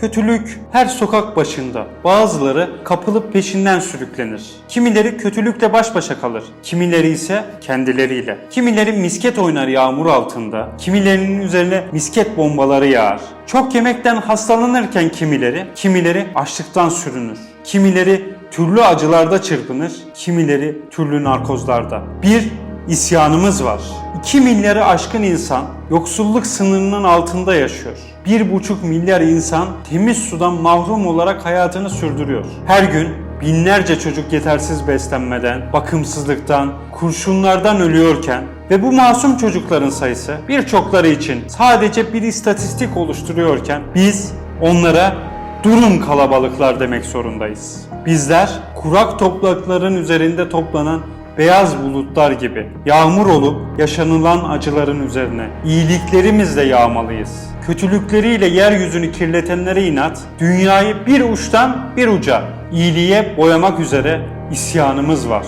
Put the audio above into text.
Kötülük her sokak başında. Bazıları kapılıp peşinden sürüklenir. Kimileri kötülükle baş başa kalır. Kimileri ise kendileriyle. Kimileri misket oynar yağmur altında. Kimilerinin üzerine misket bombaları yağar. Çok yemekten hastalanırken kimileri, kimileri açlıktan sürünür. Kimileri türlü acılarda çırpınır, kimileri türlü narkozlarda. Bir isyanımız var. 2 milyarı aşkın insan yoksulluk sınırının altında yaşıyor. 1,5 milyar insan temiz sudan mahrum olarak hayatını sürdürüyor. Her gün binlerce çocuk yetersiz beslenmeden, bakımsızlıktan, kurşunlardan ölüyorken ve bu masum çocukların sayısı birçokları için sadece bir istatistik oluşturuyorken biz onlara durun kalabalıklar demek zorundayız. Bizler kurak toprakların üzerinde toplanan beyaz bulutlar gibi yağmur olup yaşanılan acıların üzerine iyiliklerimizle yağmalıyız. Kötülükleriyle yeryüzünü kirletenlere inat, dünyayı bir uçtan bir uca iyiliğe boyamak üzere isyanımız var.